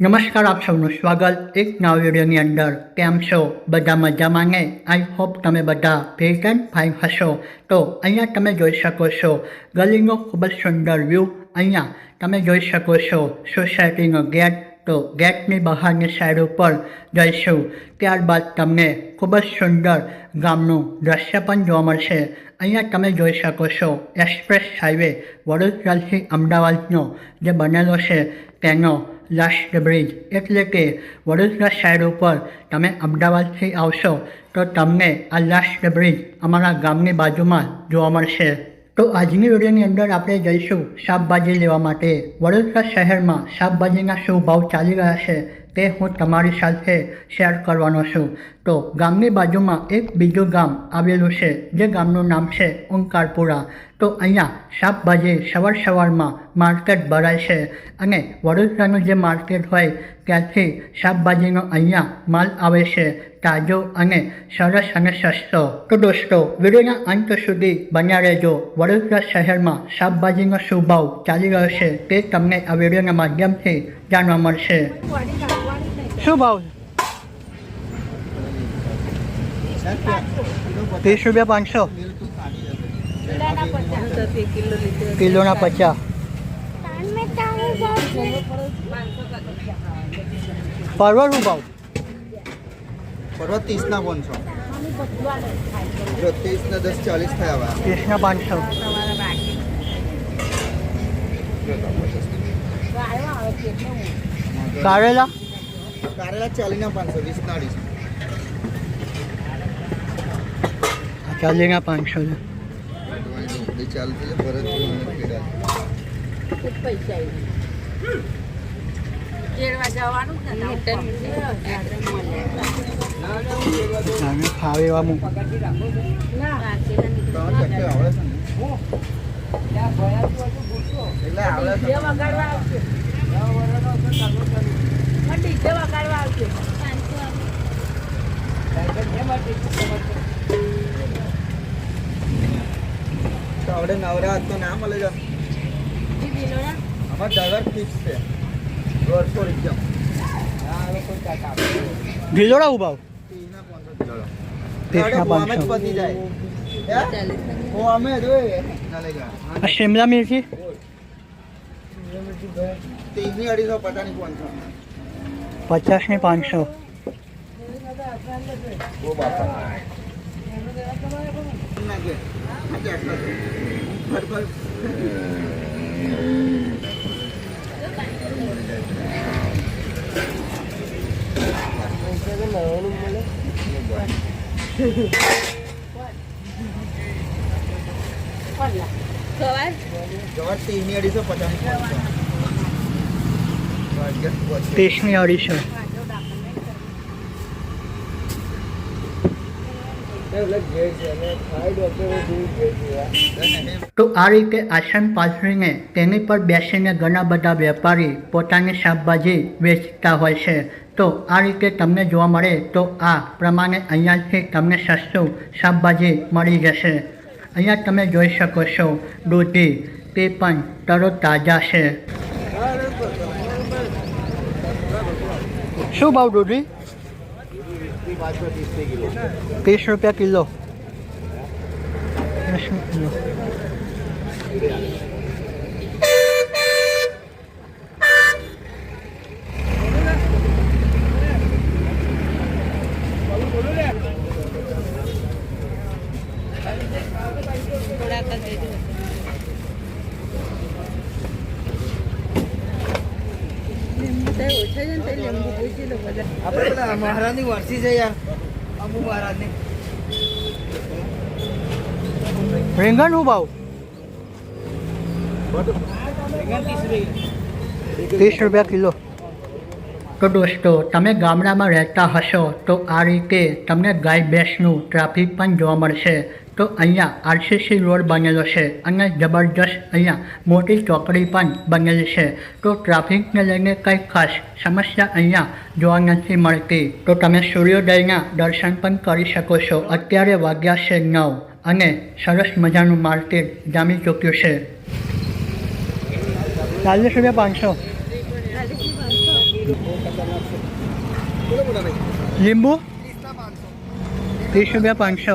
નમસ્કાર, આપ સૌનું સ્વાગત એક નવા વિડીયોની અંદર. કેમ છો? બધા મજામાં ને? આઈ હોપ તમે બધા ફિટ એન્ડ ફાઇન હશો. તો અહીંયા તમે જોઈ શકો છો ગલીનો ખૂબ જ સુંદર વ્યૂ. અહીંયા તમે જોઈ શકો છો સોસાયટીનો ગેટ. તો ગેટની બહારની સાઈડ ઉપર જઈશું. ત્યારબાદ તમને ખૂબ જ સુંદર ગામનું દ્રશ્ય પણ જોવા મળશે. અહીંયા તમે જોઈ શકો છો એક્સપ્રેસ હાઈવે વડોદરાથી અમદાવાદનો જે બનેલો છે, તેનો લાસ્ટ બ્રિજ એટલે કે વડોદરા સાઈડ ઉપર તમે અમદાવાદથી આવશો, તો તમને આ લાસ્ટ બ્રિજ અમારા ગામની બાજુમાં જોવા મળશે. તો આજની વિડીયોની અંદર આપણે જઈશું શાકભાજી લેવા માટે. વડોદરા શહેરમાં શાકભાજીના શું ભાવ ચાલી રહ્યા છે તે હું તમારી સાથે શેર કરવાનો છું. તો ગામની બાજુમાં એક બીજું ગામ આવેલું છે, જે ગામનું નામ છે ઓંકારપુરા. તો અહીંયા શાકભાજી સવાર સવારમાં માર્કેટ ભરાય છે અને વડોદરાનું જે માર્કેટ હોય ત્યાંથી શાકભાજીનો અહીંયા માલ આવે છે તાજો અને સરસ અને સસ્તો. તો દોસ્તો વિડીયોના અંત સુધી બન્યા રહેજો. વડોદરા શહેરમાં શાકભાજીનો શું ભાવ ચાલી રહ્યો છે તે તમને આ વિડીયોના માધ્યમથી જાણવા મળશે. શું ભાવ ત્રીસ રૂપિયા પાંચસો. કિલોના પચાસ. પરવળ શું ભાવ? પરવા ત્રીસના પાંચસો. જો ત્રીસ દસ ચાલીસ થયા ત્રીસના પાંચસો. કારેલા? કારેલા ચાલીના પાંચસો વીસ ના અઢીસો ચાલીના પાંચસો એ ચાલતી ભરત કેળવા જવાનું છે ફાવે એવા મૂક. આવડે છે આવડે નવરા તો ના મળે છે. અમાર ડ્રાઈવર ફિક્સ છે. દોઢસો રૂપિયા. ભીલોડા ઉભાવ શિમલા મિર્ચી? પચાસ અઢીસો પચાસની પાંચસો. પચાસની પાંચસો. ઓ બાપા નાખે નાખે આટલા તો. ફર ફર સવાર જવાર ત્રીસની અઢીસો પચાસની પાંચસો વાગ્યા પહોંચે. ત્રીસની અઢીસો તો આ રીતે આસન પાથરીને તેની પર બેસીને ઘણા બધા વેપારી પોતાની શાકભાજી વેચતા હોય છે. તો આ રીતે તમને જોવા મળે તો આ પ્રમાણે અહીંયાથી તમને સસ્તું શાકભાજી મળી જશે. અહીંયા તમે જોઈ શકો છો, દૂધી, તે પણ તરો તાજા છે. શું ભાવ દૂધી? ત્રીસ રૂપિયા કિલો ત્રીસ કિલો થોડાક જ દેજો લીંબુ તો ઓછા છે ને તો લીંબુ પૂછી લો બધા આપણે પેલા મહારાજની વરસી છે યાર. અમુ મહારાજની. રીંગણ શું ભાવ? ત્રીસ રૂપિયા કિલો. તો દોસ્તો તમે ગામડામાં રહેતા હશો તો આ રીતે તમને ગાય ભેંસનું ટ્રાફિક પણ જોવા મળશે. તો અહીંયા આરસીસી રોડ બનેલો છે અને જબરજસ્ત અહીંયા મોટી ચોકડી પણ બનેલી છે. તો ટ્રાફિકને લઈને કંઈ ખાસ સમસ્યા અહીંયા જોવા નથી મળતી. તો તમે સૂર્યોદયના દર્શન પણ કરી શકો છો. અત્યારે વાગ્યા છે નવ અને સરસ મજાનું માર્કેટ જામી ચૂક્યું છે. ચાલીસ રૂપિયા પાંચસો. લીંબુ? ત્રીસ રૂપિયા પાંચસો.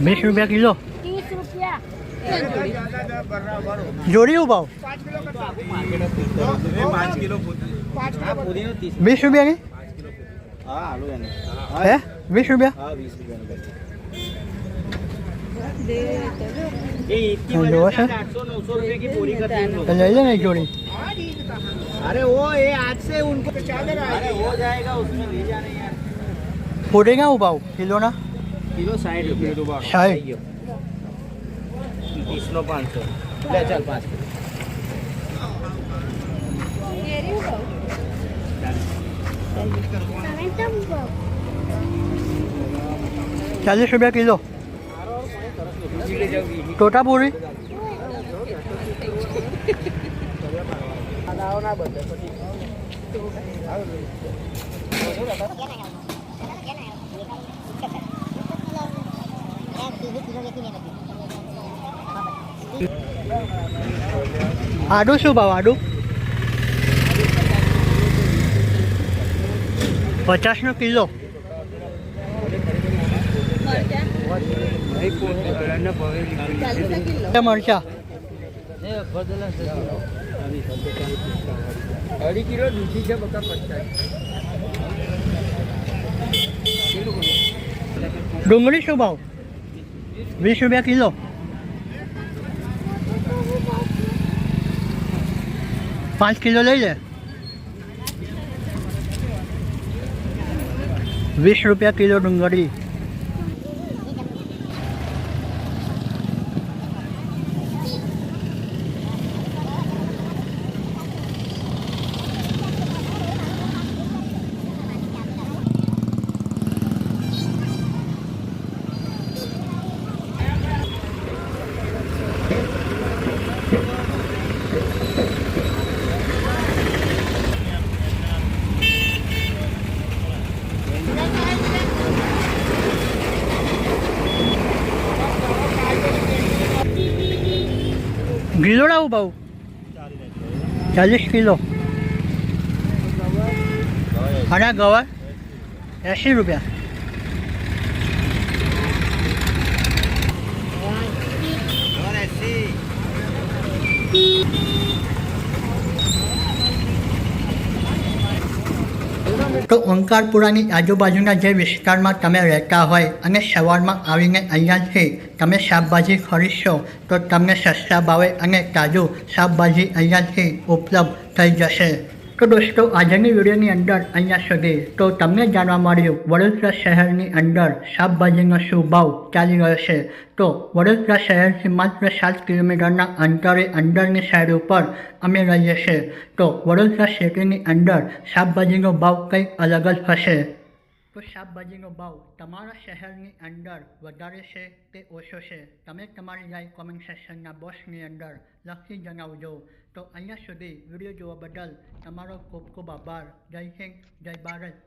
વીસ રૂપિયા કિલો ત્રીસ રૂપિયા જોડી હું ભાવ વીસ રૂપિયાની હા હાલો એને હે વીસ રૂપિયા હા વીસ રૂપિયાનું જોવો છે તો લઈ લે ને એક જોડી अरे वो ये आज से उनको चादर अरे हो जाएगा उसमें ले जाने यार ફોટેગા હું ભાવ કિલોના किलो साठ કિલો સાઠ રૂપિયા ડુબાડો સાહેબ ત્રીસનો પાંચસો. લે ચાલ પાંચ ચાલીસ રૂપિયા કિલો. ટોટા પૂરી? આડું શું ભાવ, આડું? પચાસનો કિલો. મરચા. અઢી કિલો દૂધી છે બકા પચાસ ડુંગળી શું ભાવ? વીસ રૂપિયા કિલો પાંચ કિલો લઈ લે વીસ રૂપિયા કિલો ડુંગળી ગીલોડા હું ભાવ ચાલીસ કિલો. અને ગવાર એંસી રૂપિયા. તો ઓંકારપુરાની આજુબાજુના જે વિસ્તારમાં તમે રહેતા હોય અને સવારમાં આવીને અહીંયાથી તમે શાકભાજી ખરીદશો, તો તમને સસ્તા ભાવે અને તાજું શાકભાજી અહીંયાથી ઉપલબ્ધ થઈ જશે. તો દોસ્તો, આજની વિડીયોની અંદર અહીંયા સુધી. તો તમને જાણવા મળ્યું, વડોદરા શહેરની અંદર શાકભાજીનો શું ભાવ ચાલી રહ્યો છે. તો વડોદરા શહેરથી માત્ર સાત કિલોમીટરના અંતરે અંદરની સાઈડ ઉપર અમે રહીએ છીએ. તો વડોદરા સિટીની અંદર શાકભાજીનો ભાવ કંઈક અલગ જ હશે? તો શાકભાજીનો ભાવ તમારા શહેરની અંદર વધારે છે કે ઓછો છે? તમે તમારી રાય કોમેન્ટ સેક્શનના બોક્સની અંદર લખી જણાવજો. તો અહીંયા સુધી વીડિયો જોવા બદલ તમારો ખૂબ ખૂબ આભાર. જય હિન્દ જય ભારત.